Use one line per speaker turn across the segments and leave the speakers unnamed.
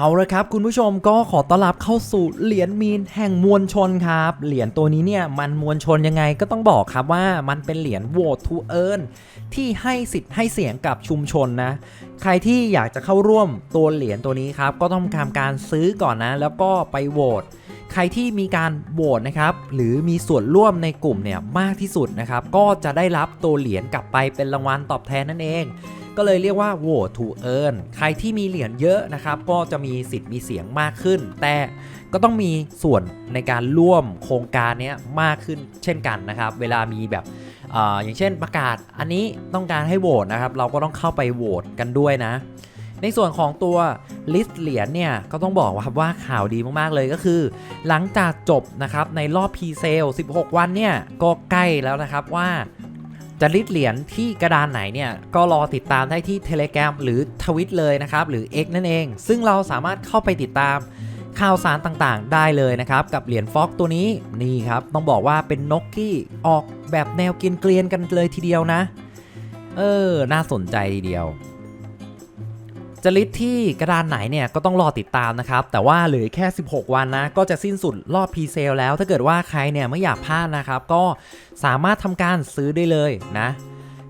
เอาละครับ คุณผู้ชมก็ขอต้อนรับเข้าสู่เหรียญมีนแห่งมวลชนครับ เหรียญตัวนี้เนี่ยมันมวลชนยังไงก็ต้องบอกครับว่ามันเป็นเหรียญ Vote to Earn ที่ให้สิทธิ์ให้เสียงกับชุมชนนะ ใครที่อยากจะเข้าร่วมตัวเหรียญตัวนี้ครับ ก็ต้องทำการซื้อก่อนนะ แล้วก็ไปโหวตใครที่มีการโหวตนะครับ หรือมีส่วนร่วมในกลุ่มเนี่ยมากที่สุดนะครับ ก็จะได้รับตัวเหรียญกลับไปเป็นรางวัลตอบแทนนั่นเอง ก็เลยเรียกว่า vote to earn ใครที่มีเหรียญเยอะนะครับ ก็จะมีสิทธิ์มีเสียงมากขึ้น แต่ก็ต้องมีส่วนในการร่วมโครงการนี้มากขึ้นเช่นกันนะครับ เวลามีแบบออย่างเช่นประกาศอันนี้ต้องการให้โหวตนะครับ เราก็ต้องเข้าไปโหวตกันด้วยนะ ในส่วนของตัวลิสต์เหรียญเนี่ย ก็ต้องบอกว่าว่าข่าวดีมาก ๆ เลยก็คือ หลังจากจบนะครับในรอบ P-Sale 16 วันเนี่ย ก็ใกล้แล้วนะครับว่า จะริดเหรียญที่กระดานไหนเนี่ยก็รอติดตามได้ที่ Telegram หรือทวิตเลยนะครับ หรือ X นั่นเอง ซึ่งเราสามารถเข้าไปติดตามข่าวสารต่างๆ ได้เลยนะครับ กับเหรียญฟอกตัวนี้นี่ครับ ต้องบอกว่าเป็นนกที่ออกแบบแนวเกลียนๆกันเลยทีเดียวนะ เออ น่าสนใจทีเดียว จะลิสต์ที่กระดานไหนเนี่ยก็ต้องรอติดตามนะครับ แต่ว่าเหลือแค่ 16 วันนะ ก็จะสิ้นสุดรอบพรีเซลแล้ว ถ้าเกิดว่าใครเนี่ยไม่อยากพลาดนะครับ ก็สามารถทำการซื้อได้เลยนะ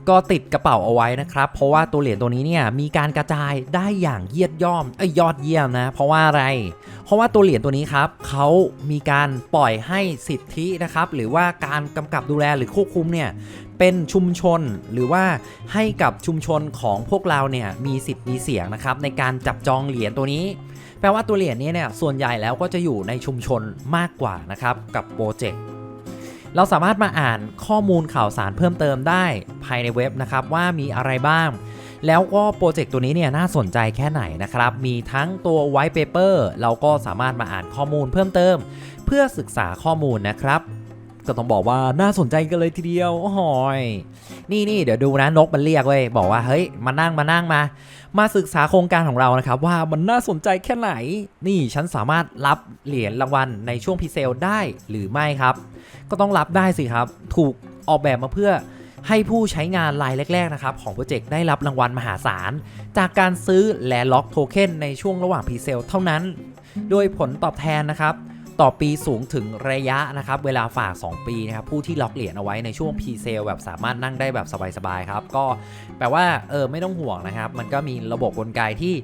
ก็ติดกระเป๋าเอาไว้นะครับ เพราะว่าตัวเหรียญตัวนี้เนี่ยมีการกระจายได้อย่างเยียดย่อมเอ้ยยอดเยี่ยมนะ เพราะว่าอะไร เพราะว่าตัวเหรียญตัวนี้ครับเขามีการปล่อยให้สิทธินะครับ หรือว่าการกำกับดูแลหรือควบคุมเนี่ยเป็นชุมชนหรือว่าให้กับชุมชนของพวกเราเนี่ยมีสิทธิ์มีเสียงนะครับในการจับจองเหรียญตัวนี้ แปลว่าตัวเหรียญนี้เนี่ยส่วนใหญ่แล้วก็จะอยู่ในชุมชนมากกว่านะครับกับโปรเจกต์ เราสามารถมาอ่านข้อมูลข่าวสารเพิ่มเติมได้ภายในเว็บนะครับว่ามีอะไรบ้าง แล้วก็โปรเจกต์ตัวนี้เนี่ยน่าสนใจแค่ไหนนะครับ มีทั้งตัว white paper เราก็สามารถมาอ่านข้อมูลเพิ่มเติม เพื่อศึกษาข้อมูลนะครับ ก็ต้องบอกว่าน่าสนใจกันเลยทีเดียวโอ้โหยนี่นี่เดี๋ยวดูนะนกมันเรียกเว้ยบอกว่าเฮ้ยมานั่งมานั่งมา มาศึกษาโครงการของเรานะครับ ว่ามันน่าสนใจแค่ไหน นี่ฉันสามารถรับเหรียญรางวัลในช่วงพิเซลได้หรือไม่ครับ ก็ต้องรับได้สิครับ ถูกออกแบบมาเพื่อให้ผู้ใช้งานรายแรกๆนะครับของโปรเจกต์ได้รับรางวัลมหาศาล จากการซื้อและล็อกโทเค็นในช่วงระหว่างพรีเซลเท่านั้น โดยผลตอบแทนนะครับ ต่อปีสูงถึงระยะนะครับเวลาฝาก 2 ปีนะครับผู้ที่ล็อกเหรียญเอาไว้ในช่วง p ีเซลแบบสามารถนั่งได้แบบสบายๆครับก็แปลว่าเออไม่ต้องห่วงนะครับ มันก็มีระบบกลไกที่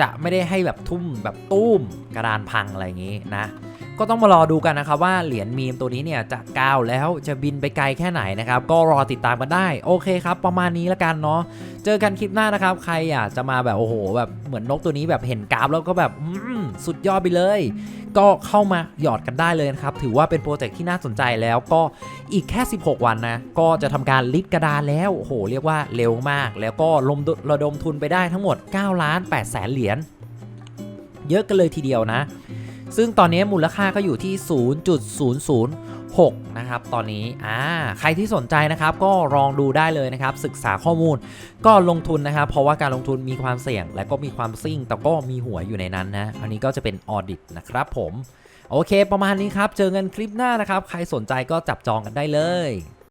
จะไม่ได้ให้แบบทุ่มแบบตุ้มกระดานพังอะไรอย่างนี้นะ ก็ต้องมารอดูกันนะครับว่าเหรียญมีมตัวนี้เนี่ยจะก้าวแล้วจะบินไปไกลแค่ไหนนะครับ ก็รอติดตามกันได้โอเคครับ ประมาณนี้ละกันเนาะเจอกันคลิปหน้านะครับ ใครอยากจะมาแบบโอ้โห แบบเหมือนนกตัวนี้แบบเห็นกราฟแล้วก็แบบสุดยอดไปเลย ก็เข้ามาหยอดกันได้เลยนะครับ ถือว่าเป็นโปรเจกต์ที่น่าสนใจแล้วก็อีกแค่ 16 วันนะ ก็จะทำการลิดกระดานแล้วโอ้โหเรียกว่าเร็วมาก แล้วก็ลมระดมทุนไปได้ทั้งหมด9ล้าน8แสนเหรียญเยอะกันเลยทีเดียวนะ ซึ่งตอนนี้มูลค่าก็อยู่ที่ 0.006 นะครับ ตอนนี้อ่าใครที่สนใจนะครับก็ลองดูได้เลยนะครับ ศึกษาข้อมูลก็ลงทุนนะครับ เพราะว่าการลงทุนมีความเสี่ยง และก็มีความซิ่ง แต่ก็มีหัวอยู่ในนั้นนะ อันนี้ก็จะเป็นออดิตนะครับผม โอเค ประมาณนี้ครับ เจอกันคลิปหน้านะครับ ใครสนใจก็จับจองกันได้เลย